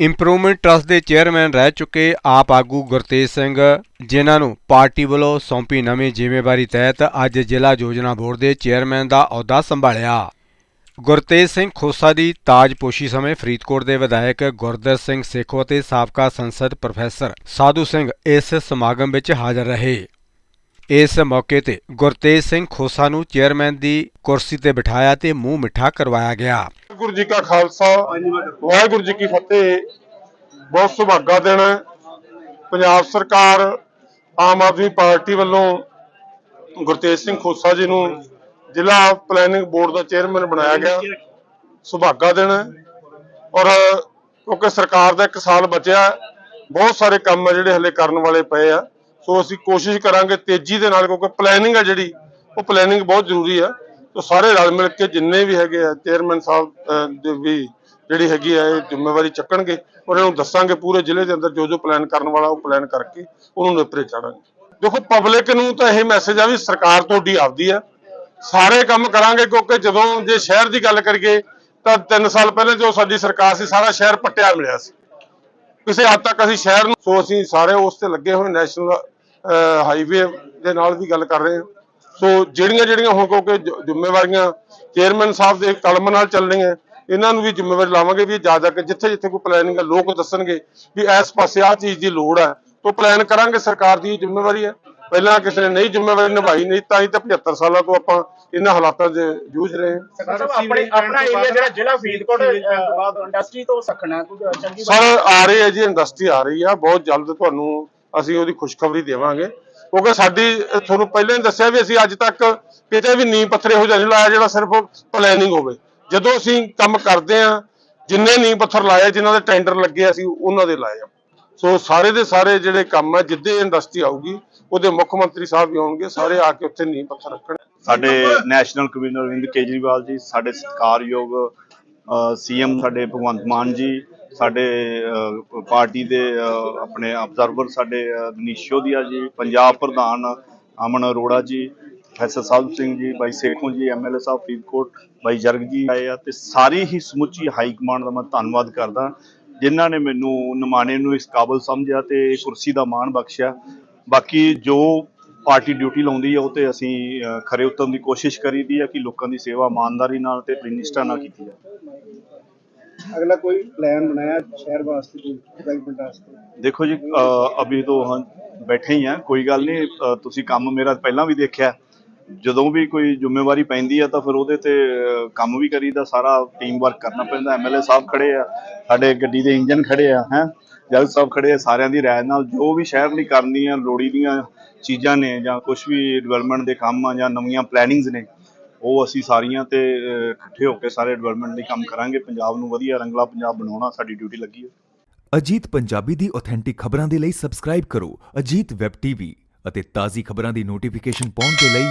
Improvement trust ਦੇ chairman ਰਹਿ ਚੁੱਕੇ ਆਪ ਆਗੂ ਗੁਰਤੇਜ ਸਿੰਘ, ਜਿਨ੍ਹਾਂ ਨੂੰ ਪਾਰਟੀ ਵੱਲੋਂ ਸੌਂਪੀ ਨਵੀਂ ਜ਼ਿੰਮੇਵਾਰੀ ਤਹਿਤ ਅੱਜ ਜ਼ਿਲ੍ਹਾ ਯੋਜਨਾ ਬੋਰਡ ਦੇ ਚੇਅਰਮੈਨ ਦਾ ਅਹੁਦਾ ਸੰਭਾਲਿਆ। ਗੁਰਤੇਜ ਸਿੰਘ ਖੋਸਾ ਦੀ ਤਾਜਪੋਸ਼ੀ ਸਮੇਂ ਫਰੀਦਕੋਟ ਦੇ ਵਿਧਾਇਕ ਗੁਰਦਰ ਸਿੰਘ ਸੇਖੋ ਅਤੇ ਸਾਬਕਾ ਸੰਸਦ ਪ੍ਰੋਫੈਸਰ ਸਾਧੂ ਸਿੰਘ ਇਸ ਸਮਾਗਮ ਵਿੱਚ ਹਾਜ਼ਰ ਰਹੇ। ਇਸ ਮੌਕੇ ਤੇ ਗੁਰਤੇਜ ਸਿੰਘ ਖੋਸਾ ਨੂੰ ਚੇਅਰਮੈਨ ਦੀ ਕੁਰਸੀ ਤੇ ਬਿਠਾਇਆ ਤੇ ਮੂੰਹ ਮਿੱਠਾ ਕਰਵਾਇਆ ਗਿਆ। ਵਾਹਿਗੁਰੂ ਜੀ ਕਾ ਖਾਲਸਾ, ਵਾਹਿਗੁਰੂ ਜੀ ਕੀ ਫਤਿਹ। ਬਹੁਤ ਸੁਭਾਗਾ ਦਿਨ ਹੈ। ਪੰਜਾਬ ਸਰਕਾਰ, ਆਮ ਆਦਮੀ ਪਾਰਟੀ ਵੱਲੋਂ ਗੁਰਤੇਜ ਸਿੰਘ ਖੋਸਾ ਜੀ ਨੂੰ ਜ਼ਿਲ੍ਹਾ ਪਲੈਨਿੰਗ ਬੋਰਡ ਦਾ ਚੇਅਰਮੈਨ ਬਣਾਇਆ ਗਿਆ। ਸੁਭਾਗਾ ਦਿਨ ਹੈ। ਔਰ ਕਿਉਂਕਿ ਸਰਕਾਰ ਦਾ ਇੱਕ ਸਾਲ ਬਚਿਆ, ਬਹੁਤ ਸਾਰੇ ਕੰਮ ਆ ਜਿਹੜੇ ਹਲੇ ਕਰਨ ਵਾਲੇ ਪਏ ਆ। ਸੋ ਅਸੀਂ ਕੋਸ਼ਿਸ਼ ਕਰਾਂਗੇ ਤੇਜ਼ੀ ਦੇ ਨਾਲ, ਕਿਉਂਕਿ ਪਲੈਨਿੰਗ ਆ ਜਿਹੜੀ, ਉਹ ਪਲੈਨਿੰਗ ਬਹੁਤ ਜ਼ਰੂਰੀ ਆ। ਸੋ ਸਾਰੇ ਰਲ ਮਿਲ ਕੇ ਜਿੰਨੇ ਵੀ ਹੈਗੇ ਆ ਚੇਅਰਮੈਨ ਸਾਹਿਬ ਦੇ ਵੀ ਜਿਹੜੀ ਹੈਗੀ ਆ, ਇਹ ਜ਼ਿੰਮੇਵਾਰੀ ਚੱਕਣਗੇ। ਉਹਨਾਂ ਨੂੰ ਦੱਸਾਂਗੇ ਪੂਰੇ ਜ਼ਿਲ੍ਹੇ ਦੇ ਅੰਦਰ ਜੋ ਜੋ ਪਲਾਨ ਕਰਨ ਵਾਲਾ, ਉਹ ਪਲਾਨ ਕਰਕੇ ਉਹਨੂੰ ਨੇਪਰੇ ਚਾੜਾਂਗੇ। ਦੇਖੋ ਪਬਲਿਕ ਨੂੰ ਤਾਂ ਇਹ ਮੈਸੇਜ ਆ ਵੀ ਸਰਕਾਰ ਤੁਹਾਡੀ ਆਪਦੀ ਆ। ਸਾਰੇ ਕੰਮ ਕਰਾਂਗੇ ਕਿਉਂਕਿ ਜਦੋਂ ਜੇ ਸ਼ਹਿਰ ਦੀ ਗੱਲ ਕਰੀਏ, ਤਾਂ 3 ਸਾਲ ਪਹਿਲਾਂ ਜੋ ਸਾਡੀ ਸਰਕਾਰ ਸੀ, ਸਾਰਾ ਸ਼ਹਿਰ ਪੱਟਿਆ ਮਿਲਿਆ ਸੀ। ਕਿਸੇ ਹੱਦ ਤੱਕ ਅਸੀਂ ਸ਼ਹਿਰ ਨੂੰ ਸੋ ਅਸੀਂ ਸਾਰੇ ਉਸ ਤੇ ਲੱਗੇ ਹੋਏ ਨੈਸ਼ਨਲ ਹਾਈਵੇ ਦੇ ਨਾਲ ਵੀ ਗੱਲ ਕਰ ਰਹੇ ਹਾਂ। ਸੋ ਜਿਹੜੀਆਂ ਜਿਹੜੀਆਂ ਹੁਣ ਕਿਉਂਕਿ ਜ- ਜ਼ਿੰਮੇਵਾਰੀਆਂ ਚੇਅਰਮੈਨ ਸਾਹਿਬ ਦੇ ਕਲਮ ਨਾਲ ਚੱਲ ਰਹੀਆਂ ਇਹਨਾਂ ਨੂੰ ਵੀ ਜ਼ਿੰਮੇਵਾਰੀ ਲਾਵਾਂਗੇ ਵੀ ਜਾ ਜਾ ਕੇ ਜਿੱਥੇ ਜਿੱਥੇ ਕੋਈ ਪਲੈਨਿੰਗ ਹੈ ਲੋਕ ਦੱਸਣਗੇ ਵੀ ਇਸ ਪਾਸੇ ਆਹ ਚੀਜ਼ ਦੀ ਲੋੜ ਹੈ ਤੋਂ ਪਲਾਨ ਕਰਾਂਗੇ ਸਰਕਾਰ ਦੀ ਇਹ ਜ਼ਿੰਮੇਵਾਰੀ ਹੈ ਪਹਿਲਾਂ ਕਿਸੇ ਨੇ ਨਹੀਂ ਜ਼ਿੰਮੇਵਾਰੀ ਨਿਭਾਈ ਨਹੀਂ ਤਾਂ ਹੀ ਤਾਂ 75 ਸਾਲਾਂ ਤੋਂ ਆਪਾਂ ਇਹਨਾਂ ਹਾਲਾਤਾਂ 'ਚ ਜੂਝ ਰਹੇ ਹਾਂ। ਸਰ ਆਪਣੇ ਆਪਣਾ ਏਰੀਆ ਜਿਹੜਾ ਜ਼ਿਲ੍ਹਾ ਫਰੀਦਕੋਟ ਇੰਡਸਟਰੀ ਤੋਂ ਸਖਣਾ ਚੰਗੀ ਸਰ ਆ ਰਹੀ ਹੈ ਜੀ ਇੰਡਸਟਰੀ ਆ ਰਹੀ ਆ ਬਹੁਤ ਜਲਦ ਤੁਹਾਨੂੰ ਅਸੀਂ ਉਹਦੀ ਖੁਸ਼ਖਬਰੀ ਦੇਵਾਂਗੇ। ਕਿਉਂਕਿ ਸਾਡੀ ਤੁਹਾਨੂੰ ਪਹਿਲਾਂ ਹੀ ਦੱਸਿਆ ਵੀ ਅਸੀਂ ਅੱਜ ਤੱਕ ਕਿਤੇ ਵੀ ਨੀਂਹ ਪੱਥਰ ਇਹੋ ਜਿਹਾ ਲਾਇਆ ਜਿਹੜਾ ਸਿਰਫ ਪਲੈਨਿੰਗ ਹੋਵੇ। ਜਦੋਂ ਅਸੀਂ ਕੰਮ ਕਰਦੇ ਆ ਜਿੰਨੇ ਨੀਂਹ ਪੱਥਰ ਲਾਏ, ਜਿਨ੍ਹਾਂ ਦੇ ਟੈਂਡਰ ਲੱਗੇ ਅਸੀਂ ਉਹਨਾਂ ਦੇ ਲਾਏ ਆ। ਸੋ ਸਾਰੇ ਦੇ ਸਾਰੇ ਜਿਹੜੇ ਕੰਮ ਆ, ਜਿੱਦੇ ਇੰਡਸਟਰੀ ਆਊਗੀ, ਉਹਦੇ ਮੁੱਖ ਮੰਤਰੀ ਸਾਹਿਬ ਵੀ ਆਉਣਗੇ, ਸਾਰੇ ਆ ਕੇ ਉੱਥੇ ਨੀਂਹ ਪੱਥਰ ਰੱਖਣ ਸਾਡੇ ਨੈਸ਼ਨਲ ਕਨਵੀਨਰ ਅਰਵਿੰਦ ਕੇਜਰੀਵਾਲ ਜੀ, ਸਾਡੇ ਸਤਿਕਾਰਯੋਗ ਸੀਐਮ ਸਾਡੇ ਭਗਵੰਤ ਮਾਨ ਜੀ ਸਾਡੇ ਪਾਰਟੀ ਦੇ ਆਪਣੇ ਅਬਜ਼ਰਵਰ ਸਾਡੇ ਅ, ਮਨੀਸ਼ ਸ਼ੋਦੀਆ ਜੀ ਪੰਜਾਬ ਪ੍ਰਧਾਨ ਅਮਨ ਅਰੋੜਾ ਜੀ ਪ੍ਰੋਫੈਸਰ ਸਾਧੂ ਸਿੰਘ ਜੀ ਬਾਈ ਸੇਖੋਂ ਜੀ ਐਮਐਲਏ ਸਾਹਿਬ ਫਰੀਦਕੋਟ ਬਾਈ ਜਰਗ ਜੀ ਆਏ ਆ ਤੇ ਸਾਰੀ ਹੀ ਸਮੁੱਚੀ ਹਾਈ ਕਮਾਂਡ ਦਾ ਮੈਂ ਧੰਨਵਾਦ ਕਰਦਾ ਜਿਨ੍ਹਾਂ ਨੇ ਮੈਨੂੰ ਨਿਮਾਣੇ ਨੂੰ ਇਸ ਕਾਬਲ ਸਮਝਿਆ ਤੇ ਕੁਰਸੀ ਦਾ ਮਾਣ ਬਖਸ਼ਿਆ। ਬਾਕੀ ਜੋ ਪਾਰਟੀ ਡਿਊਟੀ ਲਾਉਂਦੀ ਹੈ ਉਹ ਤੇ ਅਸੀਂ ਖਰੇ ਉਤਰਨ ਦੀ ਕੋਸ਼ਿਸ਼ ਕਰੀਦੀ ਹੈ ਕਿ ਲੋਕਾਂ ਦੀ ਸੇਵਾ ਇਮਾਨਦਾਰੀ ਨਾਲ ਤੇ ਨਿਸ਼ਠਾ ਨਾਲ ਕੀਤੀ ਜਾਵੇ। ਅਗਲਾ ਕੋਈ ਪਲਾਨ ਬਣਾਇਆ ਸ਼ਹਿਰ ਵਾਸਤੇ ਕੋਈ ਡਿਵੈਲਪਮੈਂਟ ਵਾਸਤੇ? ਦੇਖੋ ਜੀ ਅ, ਅਭੀ ਤੋਂ ਹਾਂ ਬੈਠੇ ਹੀ ਆ ਕੋਈ ਗੱਲ ਨਹੀਂ ਅ, ਤੁਸੀਂ ਕੰਮ ਮੇਰਾ ਪਹਿਲਾਂ ਵੀ ਦੇਖਿਆ। ਜਦੋਂ ਵੀ ਕੋਈ ਜ਼ਿੰਮੇਵਾਰੀ ਪੈਂਦੀ ਆ ਤਾਂ ਫਿਰ ਉਹਦੇ ਤੇ ਅ, ਕੰਮ ਵੀ ਕਰੀਦਾ ਸਾਰਾ ਟੀਮ ਵਰਕ ਕਰਨਾ ਪੈਂਦਾ ਐਮਐਲਏ ਸਾਹਿਬ ਖੜੇ ਆ ਸਾਡੇ ਗੱਡੀ ਦੇ ਇੰਜਨ ਖੜੇ ਆ ਹੈ। ਜੱਜ ਸਾਹਿਬ ਖੜੇ ਆ ਸਾਰਿਆਂ ਦੀ ਰਾਏ ਨਾਲ ਜੋ ਵੀ ਸ਼ਹਿਰ ਲਈ ਕਰਨੀਆਂ ਲੋੜੀ ਦੀਆਂ ਚੀਜ਼ਾਂ ਨੇ ਜਾਂ ਕੁਝ ਵੀ ਡਿਵੈਲਪਮੈਂਟ ਦੇ ਕੰਮ ਆ ਜਾਂ ਨਵੀਆਂ ਪਲੈਨਿੰਗਸ ਨੇ ਉਹ ਅਸੀਂ ਸਾਰੀਆਂ ਤੇ ਇਕੱਠੇ ਹੋ ਕੇ ਸਾਰੇ ਡਿਵੈਲਪਮੈਂਟ ਲਈ ਕੰਮ ਕਰਾਂਗੇ। ਪੰਜਾਬ ਨੂੰ ਵਧੀਆ ਰੰਗਲਾ ਪੰਜਾਬ ਬਣਾਉਣਾ ਸਾਡੀ ਡਿਊਟੀ ਲੱਗੀ ਹੈ। ਅਜੀਤ ਪੰਜਾਬੀ ਦੀ ਆਥੈਂਟਿਕ ਖਬਰਾਂ ਦੇ ਲਈ ਸਬਸਕ੍ਰਾਈਬ ਕਰੋ ਅਜੀਤ ਵੈਬ ਟੀਵੀ ਅਤੇ ਤਾਜ਼ੀ ਖਬਰਾਂ ਦੀ ਨੋਟੀਫਿਕੇਸ਼ਨ ਪਾਉਣ ਦੇ ਲਈ